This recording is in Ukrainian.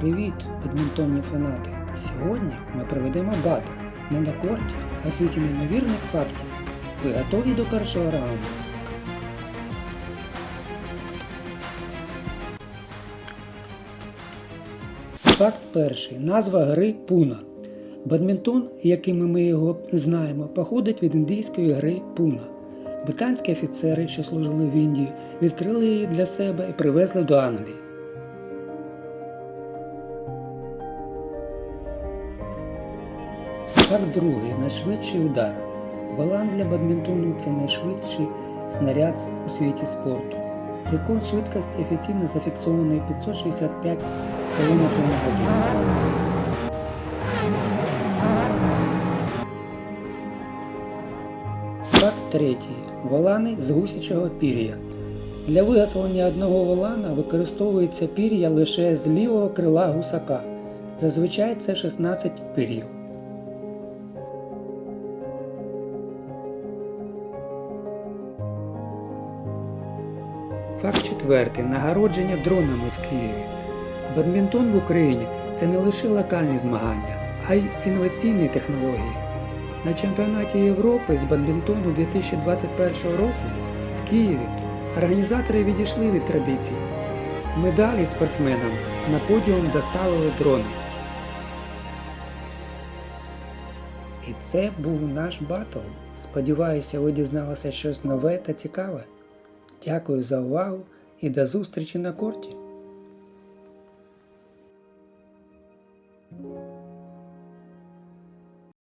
Привіт, бадмінтонні фанати! Сьогодні ми проведемо батл не на корті, а світі неймовірних фактів. Ви готові до першого раунду? Факт перший. Назва гри Пуна. Бадмінтон, якими ми його знаємо, походить від індійської гри Пуна. Британські офіцери, що служили в Індії, відкрили її для себе і привезли до Англії. Факт другий. Найшвидший удар. Валан для бадмінтону це найшвидший снаряд у світі спорту. Рекорд швидкості офіційно зафіксований 565 км на годину. Факт третій. Волани з гусячого пір'я. Для виготовлення одного волана використовується пір'я лише з лівого крила гусака. Зазвичай це 16 пир'їв. Факт четвертий. Нагородження дронами в Києві. Бадмінтон в Україні це не лише локальні змагання, а й інноваційні технології. На чемпіонаті Європи з бадмінтону 2021 року в Києві організатори відійшли від традицій. Медалі спортсменам на подіум доставили дрони. І це був наш батл. Сподіваюся, ви дізналися щось нове та цікаве. Дякую за увагу і до зустрічі на корті.